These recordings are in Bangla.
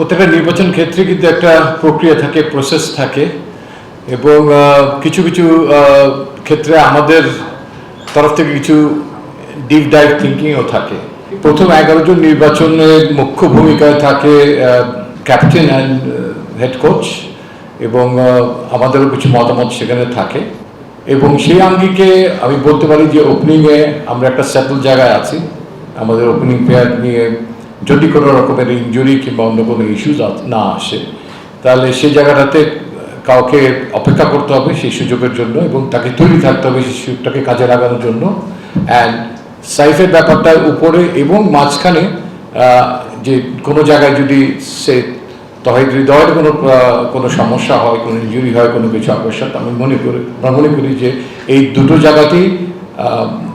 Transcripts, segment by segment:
প্রত্যেকটা নির্বাচন ক্ষেত্রে কিন্তু একটা প্রক্রিয়া থাকে প্রসেস থাকে এবং কিছু কিছু ক্ষেত্রে আমাদের তরফ থেকে কিছু ডিপ ডাইভ থিঙ্কিংও থাকে। প্রথম এগারো জন নির্বাচনে মুখ্য ভূমিকায় থাকে ক্যাপ্টেন অ্যান্ড হেড কোচ এবং আমাদেরও কিছু মতামত সেখানে থাকে এবং সেই আঙ্গিকে আমি বলতে পারি যে ওপেনিংয়ে আমরা একটা সেটেল জায়গায় আছি। আমাদের ওপেনিং প্লেয়ার নিয়ে যদি কোনো রকমের ইঞ্জুরি কিংবা অন্য কোনো ইস্যুজ না আসে, তাহলে সেই জায়গাটাতে কাউকে অপেক্ষা করতে হবে সেই সুযোগের জন্য এবং তাকে তৈরি থাকতে হবে সেই সুযোগটাকে কাজে লাগানোর জন্য। অ্যান্ড সাইফের ব্যাপারটার উপরে এবং মাঝখানে যে কোনো জায়গায় যদি সে তহিদ হৃদয়ের কোনো কোনো সমস্যা হয়, কোনো ইঞ্জুরি হয়, কোনো কিছু আবশ্যক, আমি মনে করি আমরা মনে করি যে এই দুটো জায়গাতেই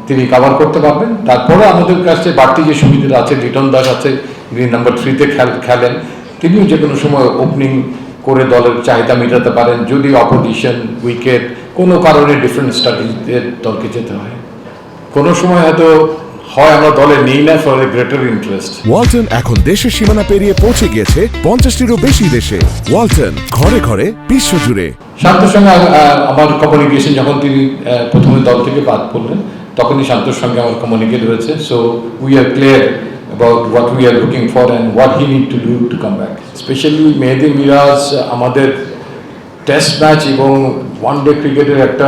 তিনি কাভার করতে পারবেন। তারপরে আমাদের কাছে বাড়তি যে সুবিধা আছে লিটন দাস আছে যিনি নাম্বার থ্রিতে খেলেন। তিনিও যে কোনো সময় ওপেনিং করে দলের চাহিদা মেটাতে পারেন যদি অপোজিশন উইকেট কোনো কারণে ডিফারেন্ট স্ট্র্যাটেজিতে দলকে যেতে হয়। কোনো সময় হয়তো হয় আমরা দলে নেই না ফর গ্রেটার ইন্টারেস্ট ওয়ালটন এখন দেশের সীমানা পেরিয়ে পৌঁছে গিয়েছে পঞ্চাশটিরও বেশি দেশে। ওয়ালটন ঘরে ঘরে বিশ্বজুড়ে। শান্তর সঙ্গে আমার কমিউনিকেশন যখন তিনি প্রথমে দল থেকে বাদ পড়লেন তখনই শান্তর সঙ্গে আমার কমিউনিকেট হয়েছে। So we are clear about what we are looking for and what he need to do to come back specially Mehedi Miraz আমাদের টেস্ট ম্যাচ এবং ওয়ান ডে ক্রিকেটের একটা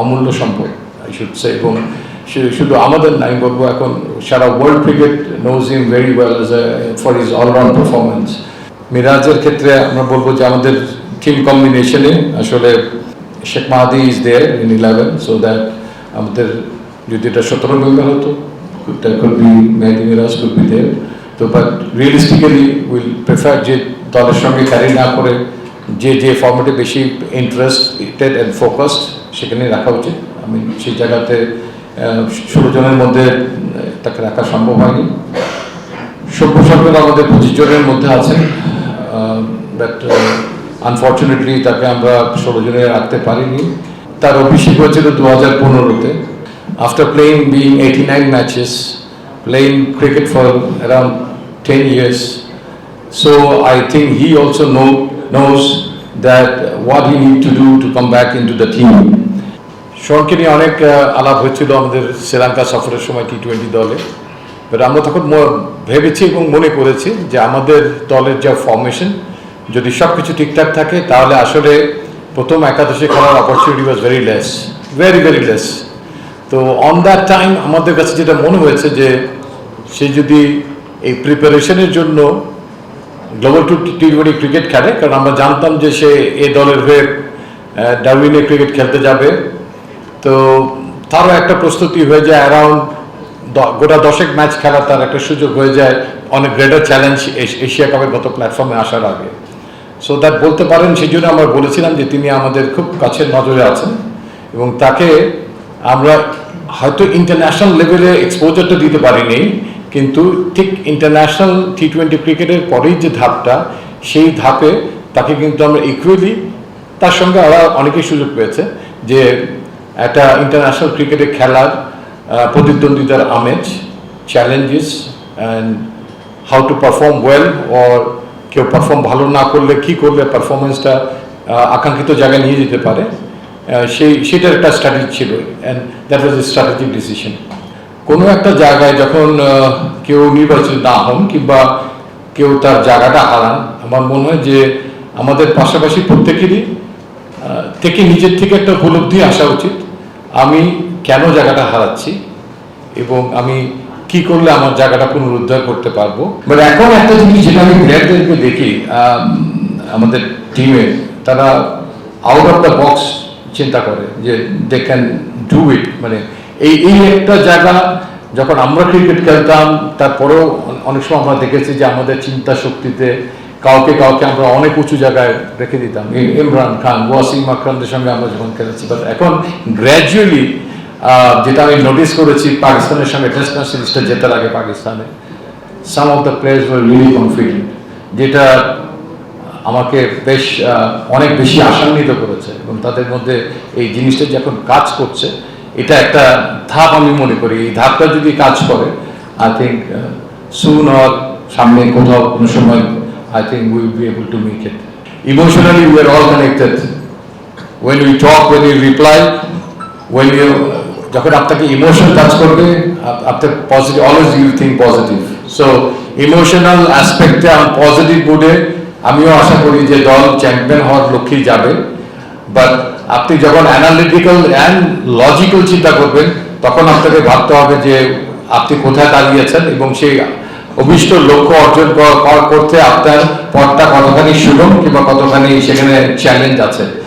অমূল্য সম্পদ সে এবং শুধু আমাদের নাই বলব এখন সারা world cricket knows him very well for his allround performance মিরাজের ক্ষেত্রে আমরা বলব যে আমাদের টিম কম্বিনেশনে আসলে Sheikh Mahedi is there in eleven so that আমাদের যদি এটা সতেরো মেম্বার হতো মিরাজ কুড বি দেয়ার তো বাট রিয়েলিস্টিক্যালি উইল প্রেফার যে দলের সঙ্গে ক্যারি না করে যে যে ফর্মেটে বেশি ইন্টারেস্টেড অ্যান্ড ফোকাসড সেখানে রাখা উচিত। আমি সেই জায়গাতে ষোলো জনের মধ্যে তাকে রাখা সম্ভব হয়নি। সভ্য সরকার আমাদের পঁচিশ জনের মধ্যে আছেন বাট আনফর্চুনেটলি তাকে আমরা ষোলো জনে রাখতে পারিনি। তার অভিষেক হয়েছিল দু হাজার পনেরোতে। Playing being eighty nine matches playing cricket for around ten years So I think he also know, knows that what he need to do to come back into the team. শরণকে নিয়ে অনেক আলাপ হয়েছিল আমাদের শ্রীলঙ্কা সফরের সময় টি টোয়েন্টি দলে। বাট আমরা তখন ভেবেছি এবং মনে করেছি যে আমাদের দলের যা ফর্মেশন যদি সব কিছু ঠিকঠাক থাকে তাহলে আসলে প্রথম একাদশে খেলার opportunity was very less very very less তো অন দ্যাট টাইম আমাদের কাছে যেটা মনে হয়েছে যে, সে যদি এই প্রিপারেশনের জন্য global two T twenty cricket খেলে, কারণ আমরা জানতাম যে সে এ দলের হয়ে ডারউইনে ক্রিকেট খেলতে যাবে। তো তারও একটা প্রস্তুতি হয়ে যায় অ্যারাউন্ড গোটা দশেক ম্যাচ খেলা তার একটা সুযোগ হয়ে যায় অনেক গ্রেটার চ্যালেঞ্জ এশিয়া কাপের গত প্ল্যাটফর্মে আসার আগে। সো দ্যাট বলতে পারেন সেই জন্য আমরা বলেছিলাম যে তিনি আমাদের খুব কাছের নজরে আছেন এবং তাকে আমরা হয়তো ইন্টারন্যাশনাল লেভেলে এক্সপোজারটা দিতে পারিনি, কিন্তু ঠিক ইন্টারন্যাশনাল টি টোয়েন্টি ক্রিকেটের পরেই যে ধাপটা, সেই ধাপে তাকে কিন্তু আমরা ইকুয়ালি তার সঙ্গে আরও অনেকেই সুযোগ পেয়েছে যে একটা ইন্টারন্যাশনাল ক্রিকেটে খেলার প্রতিদ্বন্দ্বিতার আমেজ challenges and how to perform well or কেউ পারফর্ম ভালো না করলে কি করলে পারফরমেন্সটা আকাঙ্ক্ষিত জায়গায় নিয়ে যেতে পারে। সেই সেটার একটা স্ট্র্যাটেজি ছিল and that was a strategic decision কোনো একটা জায়গায় যখন কেউ নির্বাচিত না হন কিংবা কেউ তার জায়গাটা হারান, আমার মনে হয় যে আমাদের পাশাপাশি প্রত্যেকেরই থেকে নিজের থেকে একটা উপলব্ধি আসা উচিত, আমি কেন জায়গাটা হারাচ্ছি এবং আমি কি করলে আমার জায়গাটা পুনরুদ্ধার করতে পারব। বাট এখন একটা জিনিস যেটা আমি প্লেয়ারদেরকে দেখি আমাদের টিমে তারা আউট অফ দ্য বক্স চিন্তা করে যে দে ক্যান ডু ইট মানে এই এই একটা জায়গা যখন আমরা ক্রিকেট খেলতাম, তারপরেও অনেক সময় আমরা দেখেছি যে আমাদের চিন্তা শক্তিতে কাউকে কাউকে আমরা অনেক উঁচু জায়গায় রেখে দিতাম। ইমরান খান, ওয়াসিম আকরামদের সঙ্গে আমরা যখন খেলেছি বাট এখন গ্র্যাজুয়ালি যেটা আমি নোটিস করেছি, পাকিস্তানের সঙ্গে টেস্ট ম্যাচ সিরিজটা জেতার আগে পাকিস্তানে some of the players were really confident যেটা আমাকে বেশ অনেক বেশি আশান্বিত করেছে এবং তাদের মধ্যে এই জিনিসটা যখন কাজ করছে এটা একটা ধাপ আমি মনে করি। এই ধাপটা যদি কাজ করে আই থিঙ্ক সুন অর সামনে কোথাও কোনো সময় I think we be be able to make emotionally Emotionally, we are all connected. When talk talk, when reply when you, যখন আপনাকে ইমোশন কাজ করবে আপনার positive always you think positive so emotional অ্যাসপেক্টে আমি পজিটিভ মুডে আমিও আশা করি যে দল চ্যাম্পিয়ন হওয়ার লক্ষ্যেই যাবে। বাট আপনি যখন অ্যানালিটিক্যাল অ্যান্ড লজিক্যাল চিন্তা করবেন, তখন আপনাকে ভাবতে হবে যে আপনি কোথায় দাঁড়িয়েছেন এবং সেই অভিষ্ট লক্ষ্য অর্জন কর- কর- করতে আপনার পথটা কতখানি সুগম কিংবা কতখানি সেখানে চ্যালেঞ্জ আছে।